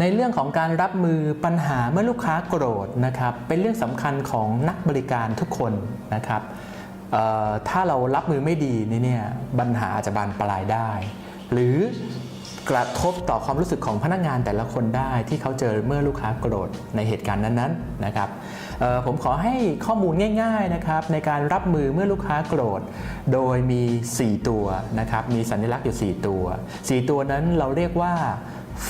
ในเรื่องของการรับมือปัญหาเมื่อลูกค้าโกรธนะครับ เป็นเรื่องสำคัญของนักบริการทุกคนนะครับถ้าเรารับมือไม่ดีนี่เนี่ยปัญหาอาจจะบานปลายได้ หรือกระทบต่อความรู้สึกของพนักงานแต่ละคนได้ที่เขาเจอเมื่อลูกค้าโกรธในเหตุการณ์นั้นๆนะครับผมขอให้ข้อมูลง่ายๆนะครับในการรับมือเมื่อลูกค้าโกรธ โดยมี 4 ตัวนะครับมีสัญลักษณ์อยู่ 4 ตัว 4 ตัวนั้นเราเรียกว่า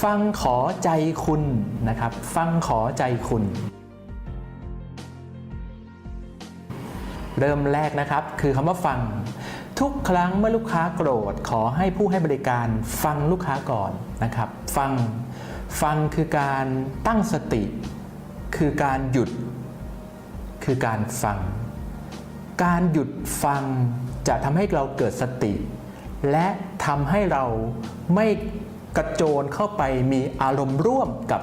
ฟังขอใจคุณนะครับ ฟังขอใจคุณ เริ่มแรกนะครับ คือคำว่าฟัง ทุกครั้งเมื่อลูกค้าโกรธ ขอให้ผู้ให้บริการฟังลูกค้าก่อนนะครับ ฟังฟังคือการตั้งสติ คือการหยุด คือการฟัง การหยุดฟังจะทำให้เราเกิดสติ และทำให้เราไม่ กระโจนเข้าไปมีอารมณ์ร่วมกับ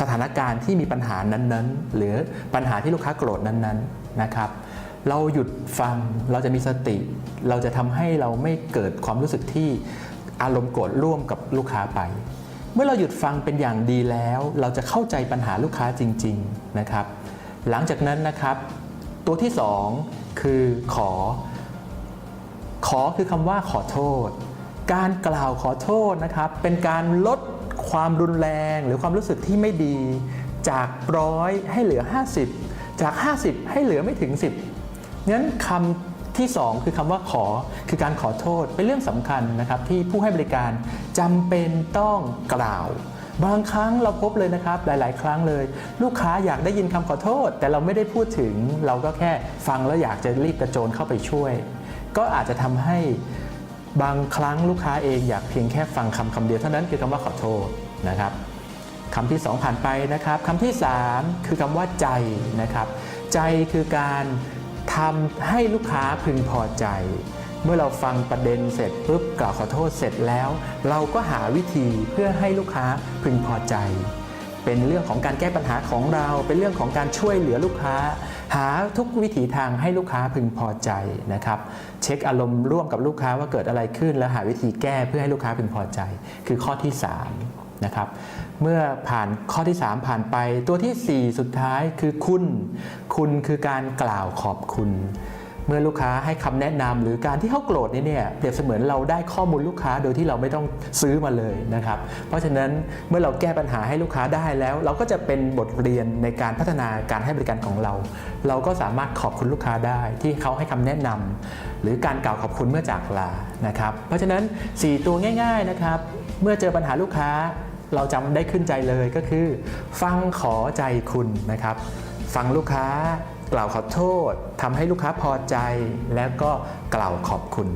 สถานการณ์ที่มีปัญหานั้นๆ หรือปัญหาที่ลูกค้าโกรธนั้นๆนะครับ เราหยุดฟังเราจะมีสติ เราจะทำให้เราไม่เกิดความรู้สึกที่อารมณ์โกรธร่วมกับลูกค้าไป เมื่อเราหยุดฟังเป็นอย่างดีแล้ว เราจะเข้าใจปัญหาลูกค้าจริง ๆนะครับ หลังจากนั้นนะครับ ตัวที่สองคือขอ ขอคือคำว่าขอโทษ การกล่าวขอโทษนะครับ เป็นการลดความรุนแรงหรือความรู้สึกที่ไม่ดีจากร้อยให้เหลือ 50 จาก 50 ให้เหลือไม่ถึง 10งั้นคำที่ 2 คือคำว่าขอคือการขอโทษเป็นเรื่องสำคัญนะครับที่ผู้ให้บริการจำเป็นต้องกล่าว บางครั้งเราพบเลยนะครับหลาย ๆ ครั้งเลย ลูกค้าอยากได้ยินคำขอโทษ แต่เราไม่ได้พูดถึง เราก็แค่ฟังแล้วอยากจะรีบกระโจนเข้าไปช่วย ก็อาจจะทำให้ บางครั้งลูกค้าเองอยากเพียงแค่ฟังคำคำเดียวเท่านั้นคือคำว่าขอโทษนะครับคำที่ 2 ผ่านไปนะครับคำที่ 3 คือคำว่าใจนะครับ ใจคือการทำให้ลูกค้าพึงพอใจ เมื่อเราฟังประเด็นเสร็จปุ๊บกล่าวขอโทษเสร็จแล้ว เราก็หาวิธีเพื่อให้ลูกค้าพึงพอใจ เป็นเรื่องของการแก้ปัญหาของเรา เป็นเรื่องของการช่วยเหลือลูกค้า หาทุกวิถีทางให้ลูกค้าพึงพอใจนะครับเช็คอารมณ์ร่วมกับลูกค้าว่าเกิดอะไรขึ้น แล้วหาวิธีแก้เพื่อให้ลูกค้าพึงพอใจ คือข้อที่ 3 นะครับเมื่อผ่านข้อที่ 3 ผ่านไป ตัวทีสี่4 สุดท้ายคือคุณ คุณคือการกล่าวขอบคุณ เมื่อลูกค้าให้คำแนะนำหรือการที่เขาโกรธนี่เนี่ยเปรียบเสมือนเราได้ข้อมูลลูกค้าโดยที่เราไม่ต้องซื้อมาเลยนะครับเพราะฉะนั้นเมื่อเราแก้ปัญหาให้ลูกค้าได้แล้ว เราก็จะเป็นบทเรียนในการพัฒนาการให้บริการของเรา เราก็สามารถขอบคุณลูกค้าได้ที่เขาให้คำแนะนำหรือการกล่าวขอบคุณเมื่อจากลานะครับเพราะฉะนั้น 4 ตัวง่ายๆนะครับเมื่อเจอปัญหาลูกค้าเราจำได้ขึ้นใจเลยก็คือ ฟังขอใจคุณนะครับ ฟังลูกค้า กล่าวขอโทษทำให้ลูกค้าพอใจ แล้วก็กล่าวขอบคุณ